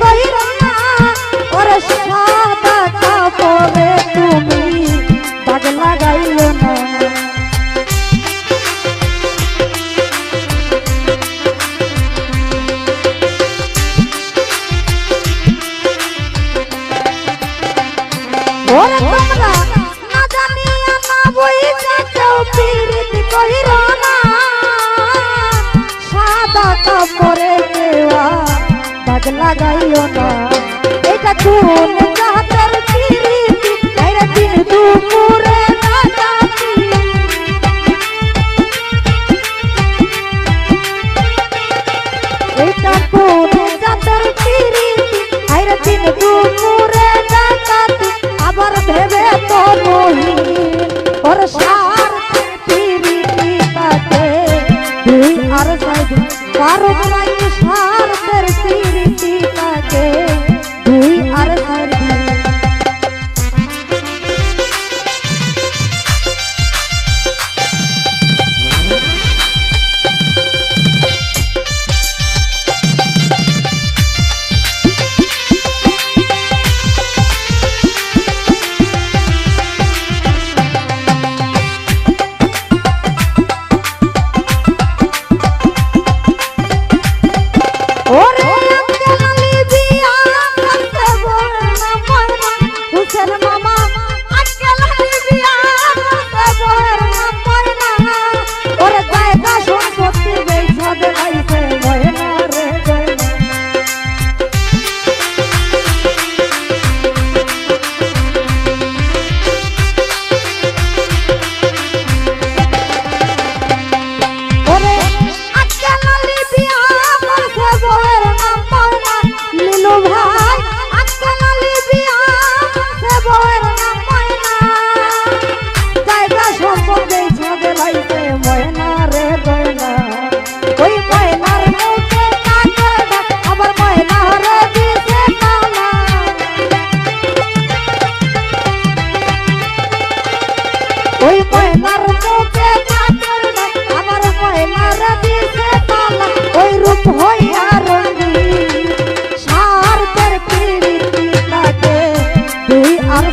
কইরা না ওর সাদা কাপড়ে তুমি দাগ লাগাইল না। ওরে তোমরা না জানি আমা বই চাচাও পিরিত কইরা પગલા ગયો ના એક તું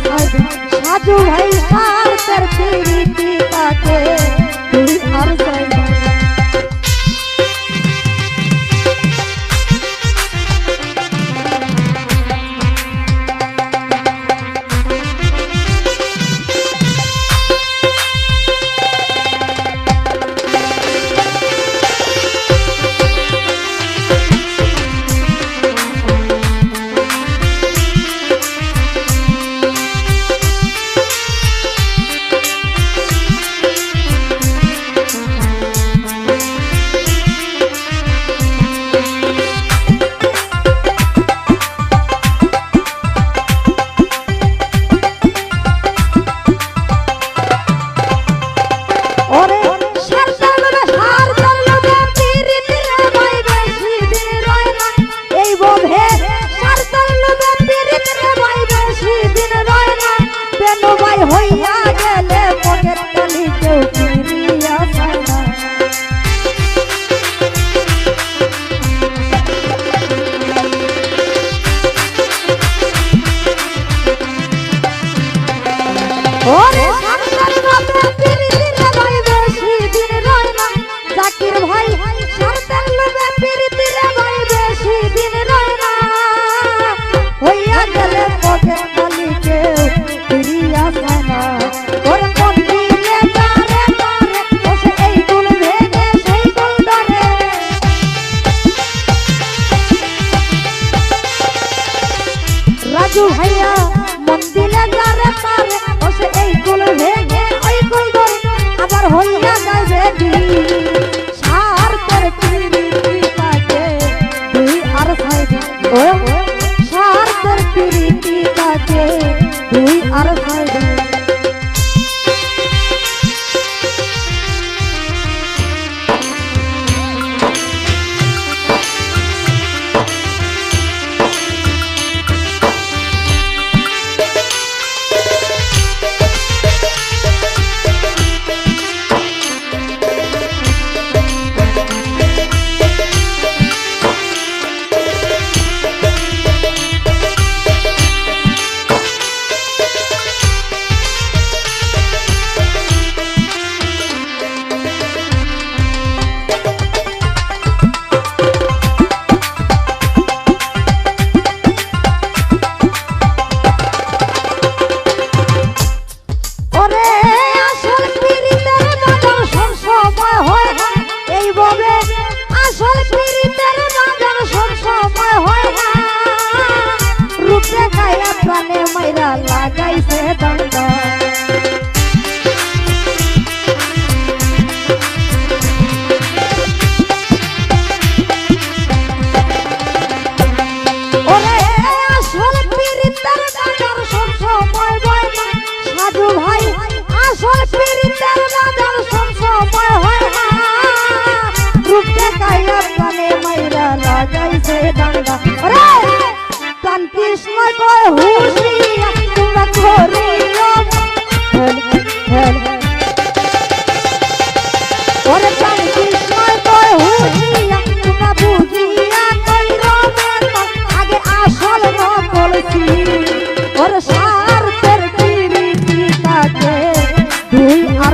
ভবে সাধু ভাই সার তার ফিরিতি কাটে। তুই আর রাজু ভাইয়া মন্দিরে যারে পারে ও সে এই কুল ভেঙে ওই কুল আবার হইয়া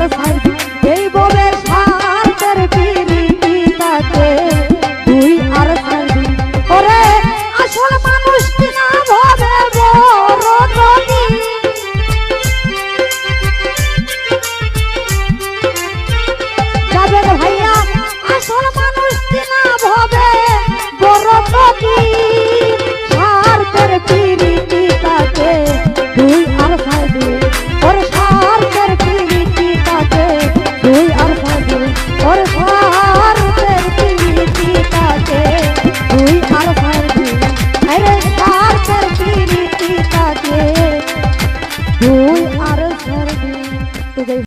five,